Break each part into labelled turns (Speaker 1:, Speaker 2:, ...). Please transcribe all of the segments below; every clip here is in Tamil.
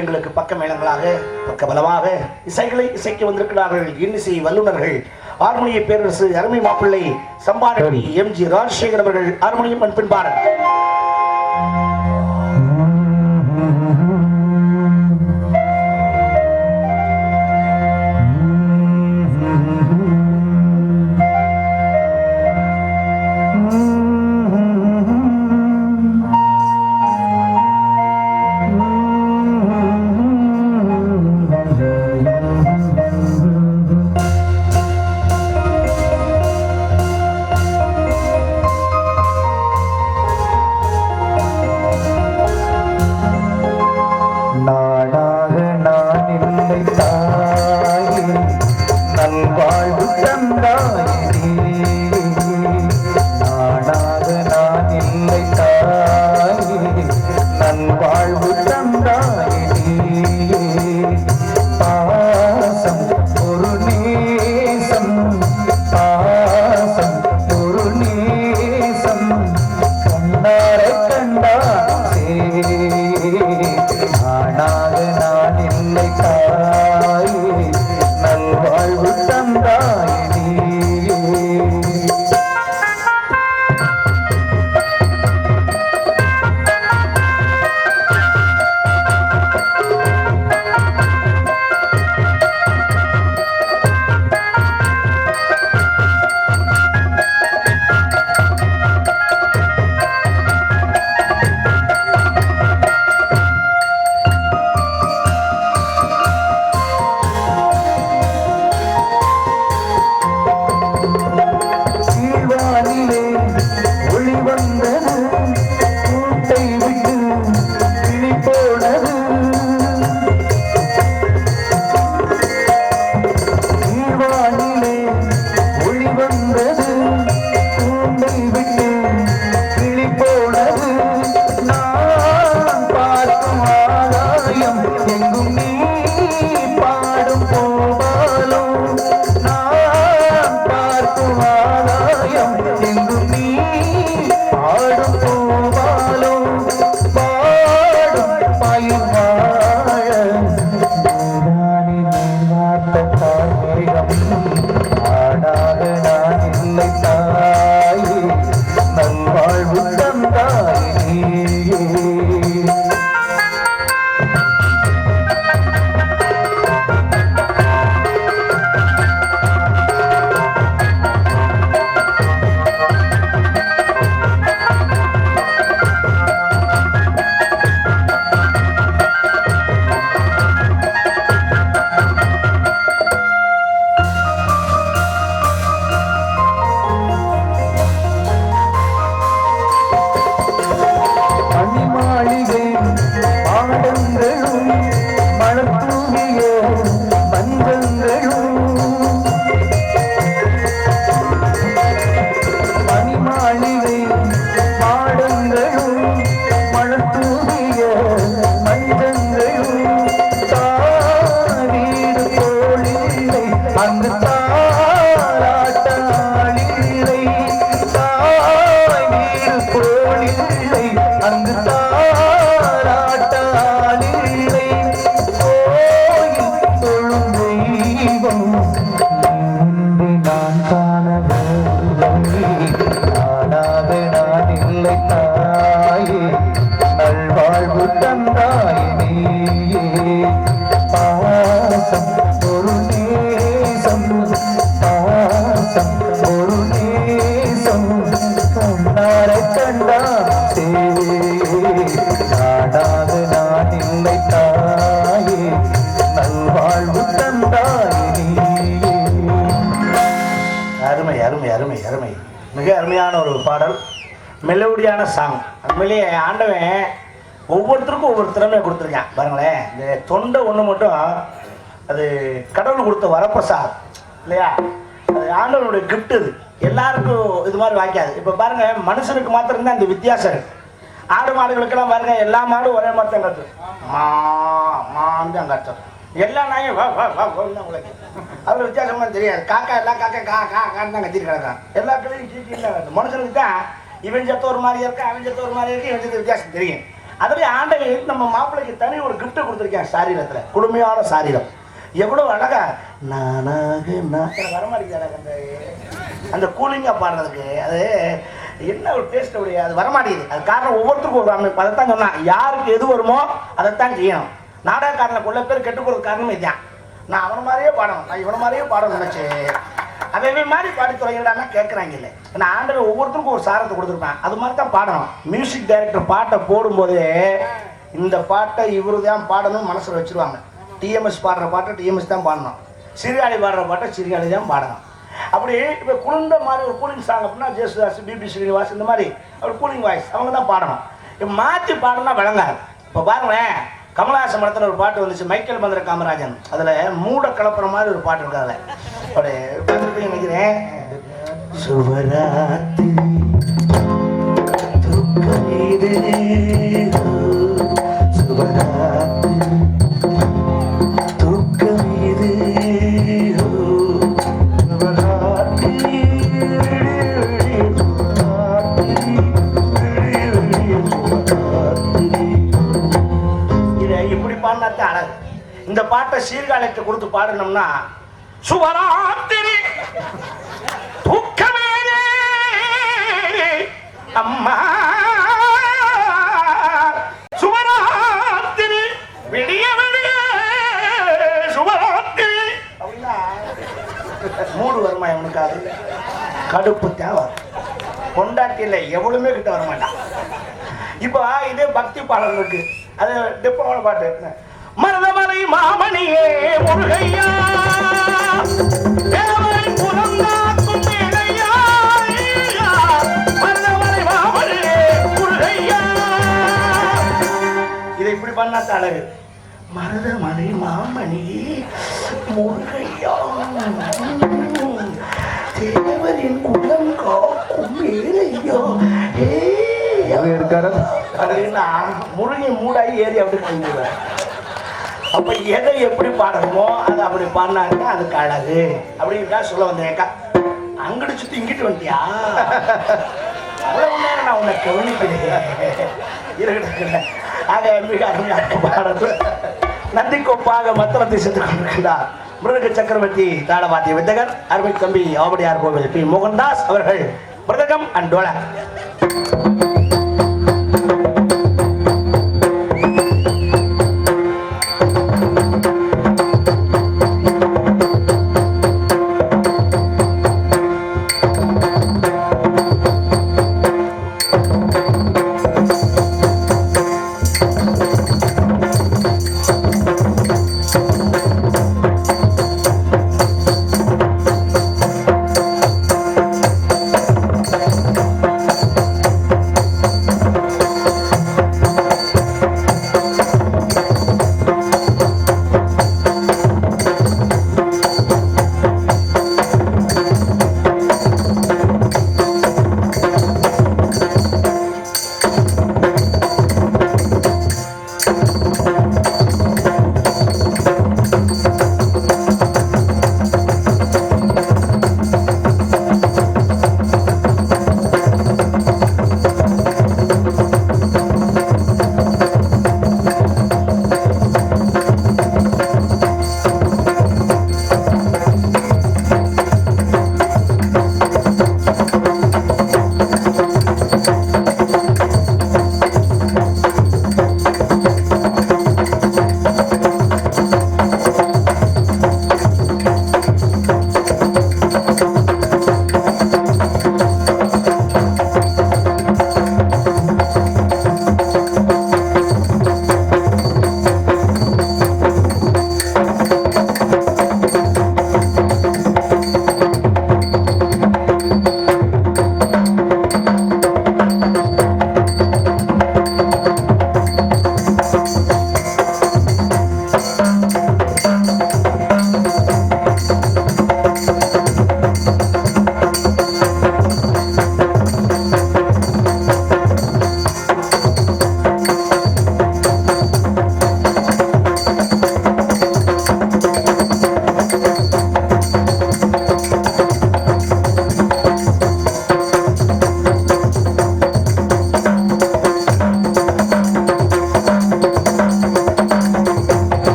Speaker 1: எங்களுக்கு பக்க மேளங்களாக பக்க பலமாக இசைகளை இசைக்கு வந்திருக்கிறார்கள் இன்னிசை வல்லுநர்கள் ஆர்மோனிய பேரரசு அருமை மாப்பிள்ளை சம்பாரணி எம் ஜி ராஜசேகர் அவர்கள் ஹார்மோனியம் அன்பின்பார் பாடல் மெலோடியான சாங் உண்மையிலேயே ஆண்டவன் ஒவ்வொருத்தருக்கும் ஒவ்வொரு திறமையை கொடுத்துருக்கான். பாருங்களேன் இந்த தொண்டை ஒன்று மட்டும் அது கடவுள் கொடுத்த வரப்பிரசாதம் இல்லையா? அது ஆண்டவனுடைய கிஃப்ட் இது. எல்லாருக்கும் இது மாதிரி வாய்க்காது. இப்போ பாருங்கள் மனுஷனுக்கு மாத்திரம்தான் இந்த வித்தியாசம் இருக்குது ஆடு மாடுகளுக்கெல்லாம் பாருங்கள் எல்லா மாடும் ஒரே மாதிரி தான் கத்தும் மா மான்னு தான் எல்லா நாயும் வா வா வா தான் உங்களுக்கு அவர் வித்தியாசமாக தெரியாது. காக்கா எல்லா காக்கா கா கா கான்னு தான் கத்திட்டு எல்லா பிள்ளையும் சீட்டு இல்லை மனுஷனுக்கு தான் இவன் செத்த ஒரு மாதிரி இருக்கா அவன் செத்த ஒரு மாதிரி இருக்கு இவன் வித்தியாசம் தெரியும்.
Speaker 2: அதுவே ஆண்டவன் நம்ம மாப்பிள்ளைக்கு தனி ஒரு கிஃப்ட்டை கொடுத்துருக்கேன் சாரீரத்தில்? குடுமையான சாரீரம். எவ்வளோ அழகா நானாக நான். வரமாட்டேங்குது அந்த அந்த கூலிங்காக பாடுறதுக்கு. அது என்ன ஒரு டேஸ்ட் அப்படி அது வரமாட்டேங்குது. அது காரணம் ஒவ்வொருத்தருக்கும் ஒரு அமைப்பு அதைத்தான் சொன்னான். யாருக்கு எது வருமோ அதைத்தான் செய்யணும். நாடகக்காரனை கொள்ள பேர் கெட்டு கொடுக்க காரணமே இதுதான் நான் அவனை மாதிரியே பாடணும். நான் இவனை மாதிரியே பாடணும் நினச்சி அவன் மாதிரி பாடி தொலைகிறான்னா கேட்குறாங்க இல்லை நான் ஆண்டவன் ஒவ்வொருத்தருக்கும் ஒரு சாரத்தை கொடுத்துருப்பேன். அது மாதிரி தான் பாடணும். மியூசிக் டைரக்டர் பாட்டை போடும்போதே இந்த பாட்டை இவரு தான் பாடணும் மனசில் வச்சுருவாங்க. டிஎம்எஸ் பாடுற பாட்டை டிஎம்எஸ் தான் பாடணும். சிறுகாழி பாடுற பாட்டை சிறுகாழி தான் பாடணும். அப்படி இப்போ குளிர்ந்த மாதிரி ஒரு கூலிங் சாங் அப்படின்னா ஜேசுதாஸ் பிபி ஸ்ரீனிவாஸ் இந்த மாதிரி ஒரு கூலிங் வாய்ஸ் அவங்க தான் பாடணும். இப்போ மாற்றி பாடணும்னா விளங்காது. இப்போ பாருங்களேன் கமலஹாசன் படத்தில் ஒரு பாட்டு வந்துச்சு மைக்கேல் மந்திர காமராஜன் அதில் மூட கலப்புற மாதிரி ஒரு பாட்டு இருக்காங்க அதில். அப்படி பார்த்துட்டு நினைக்கிறேன். சுவராத்திரி சீர்காழத்தை கொடுத்து பாடினோம்னா சுவராத்திரி துக்கமே அம்மா சுவராத்திரி விடிய விடிய சுவராத்திரி. மூடு வருமா இவனுக்கு அது? கடுப்பு தேவை. கொண்டாட்டியில் எவ்வளவுமே கிட்ட வர மாட்டான் இப்போ இதே பக்தி பாடல் இருக்கு. அது டிப்பமான பாட்டு. மருதமலை மாமணியே முருகையா. தேவரை புறந்தாக்கும் வேலையா, ஐயா. மருதமலை மாமணியே முருகையா. இதை இப்படி பண்ணா அழகு மருதமலை மாமணி முருகையா. தேவரின் குலம் காக்கும் ஏய்
Speaker 1: எங்க இருக்காரு?
Speaker 2: அப்படின்னா முருகை மூடாகி ஏறி அப்படி பண்ணிடுவேன் அப்ப எதை எப்படி பாடணுமோ அதை அப்படி பாடினாங்கன்னா அதுக்கு அழகு. அப்படின்னு சொல்ல வந்தேன். அக்கா அங்கிட்டு சுத்தி இங்கிட்டு வந்தியா அவ்வளவு நேரம் நான் உன்னை கவனிக்கிறேன் ஆக மிக அருமையாக பாடல் நந்தி கொப்பாக மத்தளத்தை சென்று கொண்டிருக்கிறார் மிருதக சக்கரவர்த்தி தாளவாத்திய வித்தகர் அருமை தம்பி ஆவடியார் கோவில் பி. மோகன்தாஸ் அவர்கள் மிருதகம் அண்ட் டோலா.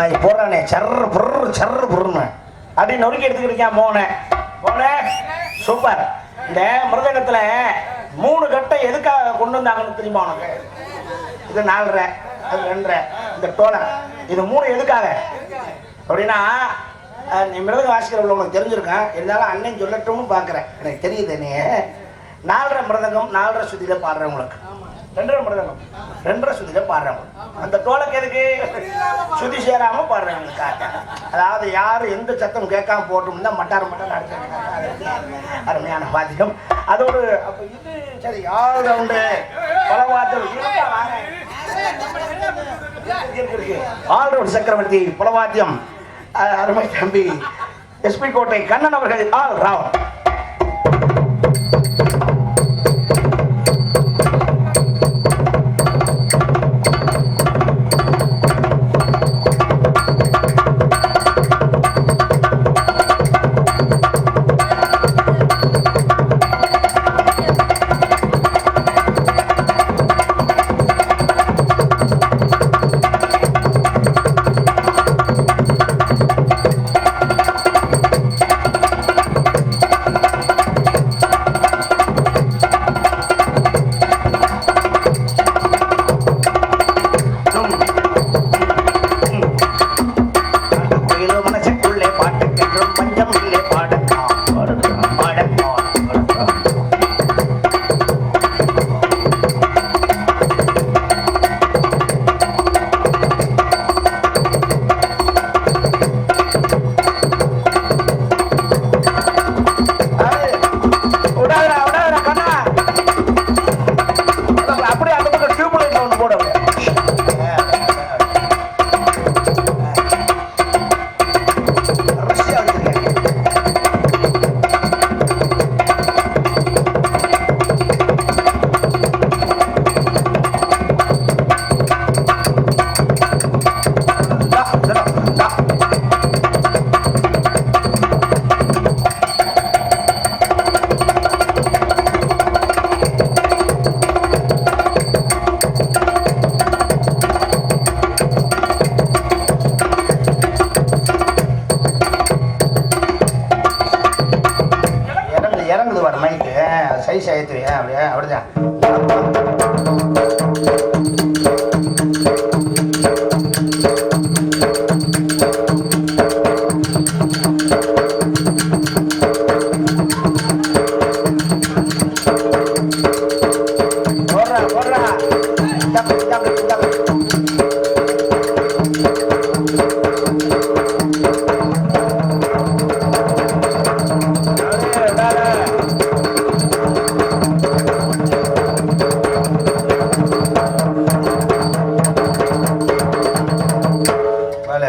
Speaker 2: மாதிரி போடுறானே. சர்ரு புர்ரு சர்ரு புர்ருன்னு அப்படி நொறுக்கி எடுத்துக்கிட்டு மோனை? போனேன் சூப்பர் இந்த மிருதகத்தில் மூணு கட்டை எதுக்காக கொண்டு வந்தாங்கன்னு தெரியுமா உனக்கு? இது நாலரை அது ரெண்டரை இந்த டோலை இது மூணு எதுக்காக? அப்படின்னா நீ மிருதக வாசிக்கிறவங்க உனக்கு தெரிஞ்சிருக்கேன் இருந்தாலும் அண்ணன் சொல்லட்டும்னு பார்க்குறேன். எனக்கு தெரியுது நீ. நாலரை மிருதங்கம் நாலரை பாடுறேன் பாடுறவங்களுக்கு ரெண்டரை மிருதங்கம் ரெண்டரை சுத்தியில பாடுறாங்க. அந்த டோலக்கு எதுக்கு? சுதி சேராம பாடுறாங்க அதாவது யாரு எந்த சத்தம் கேட்காம போட்டோம் தான் மட்டார் நடத்த அடிச்சாங்க. அருமையான வாத்தியம். ஒரு அப்ப இது சரி ஆல் ரவுண்டு பல வாத்தியம். சக்கரவர்த்தி புலவாத்தியம் அருமை தம்பி. எஸ்பி கோட்டை கண்ணன் அவர்கள் ஆல் ரவுண்ட்.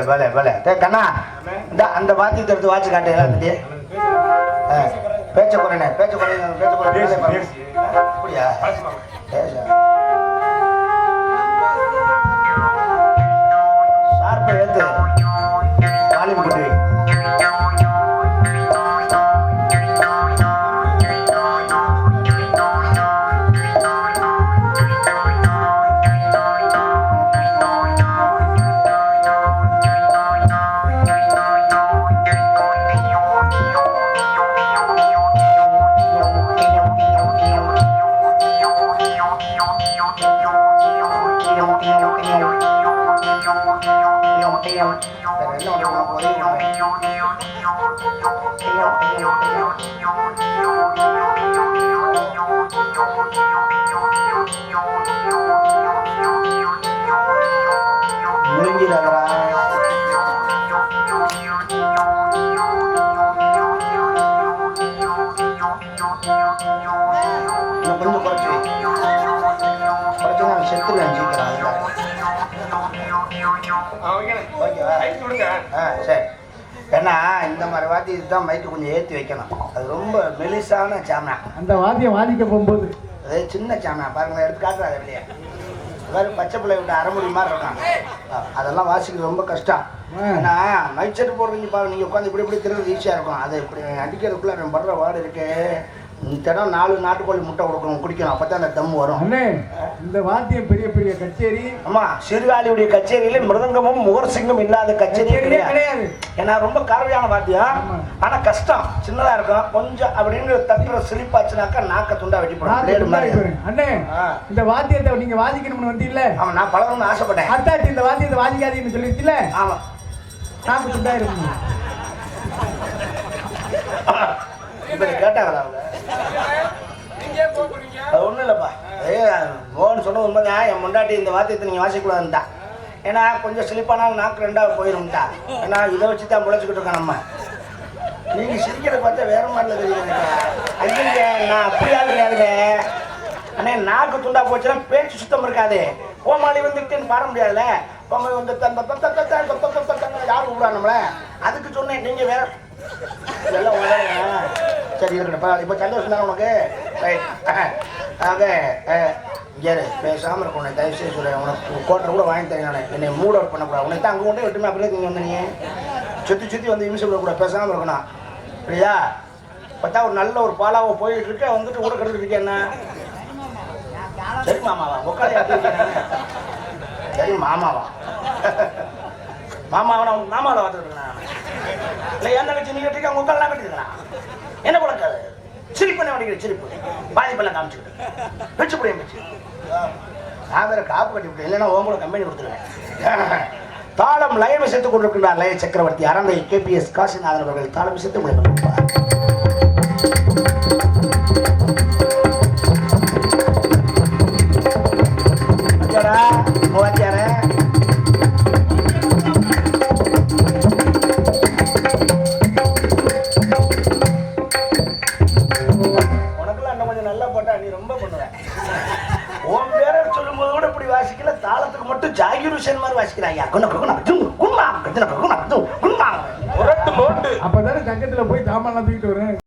Speaker 2: வேலை. பலே டே கண்ணா இந்த அந்த வாத்தியத்தை எடுத்து வாட்சி காட்டு பேச்ச குறைனே பேச்ச பேச்ச. அப்படியா? வாத்தி இதுதான் மைக்கு கொஞ்சம் ஏற்றி வைக்கணும். அது ரொம்ப மெலிசான சாமனா.
Speaker 3: அந்த வாத்தியம் வாதிக்க போகும்போது
Speaker 2: அதே சின்ன சாமனா. பாருங்க எடுத்து காட்டுறாரு வெளியே அதாவது பச்சை பிள்ளை விட்டு அரைமுடி மாதிரி இருக்கான். ஆ, அதெல்லாம் வாசிக்கிறது ரொம்ப கஷ்டம். ஏன்னா மைக் செட்டு போடுறீங்க பாருங்க நீங்கள் உட்காந்து இப்படி இப்படி திருறது ஈஸியாக இருக்கும். அது இப்படி அடிக்கிறதுக்குள்ள நம்ம படுற வார்டு இருக்கு. தினம் நாலு நாட்டுக்கோழி முட்டை கொடுக்கணும் குடிக்கணும். அப்போ தான் அந்த தம் வரும்.
Speaker 3: அண்ணே இந்த வாத்தியம் பெரிய பெரிய கச்சேரி.
Speaker 2: ஆமா சிறுகாலியுடைய கச்சேரியில மிருதங்கமும் முகர்சிங்கும் இல்லாத கச்சேரியே கிடையாது. ஏன்னா ரொம்ப கறவையான வாத்தியம்.
Speaker 3: ஆமா.
Speaker 2: ஆனா கஷ்டம். சின்னதா இருக்கும். கொஞ்சம் அப்படின்னு தட்டுற சிலிப்பாச்சுனாக்கா நாக்க துண்டா வெட்டி போடும்.
Speaker 3: அண்ணே. இந்த வாத்தியத்தை நீங்க வாதிக்கணும்னு வந்தீங்கல்ல
Speaker 2: ஆமா நான் பழகணும்னு ஆசைப்பட்டேன்.
Speaker 3: அத்தாச்சி இந்த வாத்தியத்தை வாதிக்காதீங்கன்னு சொல்லிருச்சுல
Speaker 2: ஆமா.
Speaker 3: நாக்கு துண்டா
Speaker 2: இதை கேட்டாங்களா அவங்க? அது ஒன்றும் இல்லைப்பா ஏ மோகன் சொன்ன உண்மைங்க என் முண்டாட்டி இந்த வார்த்தையத்தை நீங்கள் வாசிக்கூடாதுன்ட்டா ஏன்னா கொஞ்சம் ஸ்லிப்பானாலும் நாக்கு ரெண்டாவது போயிடும்டா ஏன்னா இதை வச்சு தான் முளைச்சிக்கிட்டு இருக்கோம் நம்ம நீங்கள் சிரிக்கிறத பார்த்தா வேற மாதிரி தெரியுங்க ஐயங்க நான் அப்படியா கிடையாதுங்க அண்ணே நாக்கு துண்டா போச்சுன்னா பேச்சு சுத்தம் இருக்காது கோமாளி வந்துக்கிட்டேன்னு பாட முடியாதுல்ல கோமாளி வந்து யாரும் கூப்பிடா நம்மள அதுக்கு சொன்னேன் நீங்கள் வேற இதெல்லாம் சரி இருக்கட்டும் இப்போ சந்தோஷம் தானே உனக்கு ரைட் ஆக ஏறு பேசாமல் இருக்கும் உன்னை தயவு செய்து சொல்ல உனக்கு கோட்டை கூட வாங்கி தரேன் நான் என்னை மூட் அவுட் பண்ணக்கூடாது உனக்கு தான் அங்கே கொண்டே விட்டுமே அப்படியே நீங்கள் வந்து நீ சுற்றி சுற்றி வந்து இமிஷம் கூட பேசாமல் இருக்கணும் இல்லையா பார்த்தா ஒரு நல்ல ஒரு பாலாவை போயிட்டு இருக்க வந்துட்டு கூட கிடந்துட்டு இருக்கேன். என்ன சரி மாமாவா உட்காந்து சரி மாமாவா? மாமா அவனை உங்க மாமாவில் பார்த்துருக்கேன் இல்லை என் தங்கச்சி நீ கட்டிருக்க உங்க உட்காலாம் கட்டிருக்கிறான் என்ன குழக்காது சிரிப்பு என்ன வடிக்கிற சிரிப்பு? பாதிப்பெல்லாம் காமிச்சுக்கிட்டு. வச்சு புடிய வச்சு நான் வேற காப்பு கட்டி விட்டேன். இல்லைன்னா உன் கூட கம்பெனி கொடுத்துருவேன். தாளம் லயம் சேர்த்து கொண்டிருக்கின்றார் லய சக்கரவர்த்தி. அரந்தை கேபிஎஸ் காசிநாதன் அவர்கள் தாளம் சேர்த்து முடிப்பார்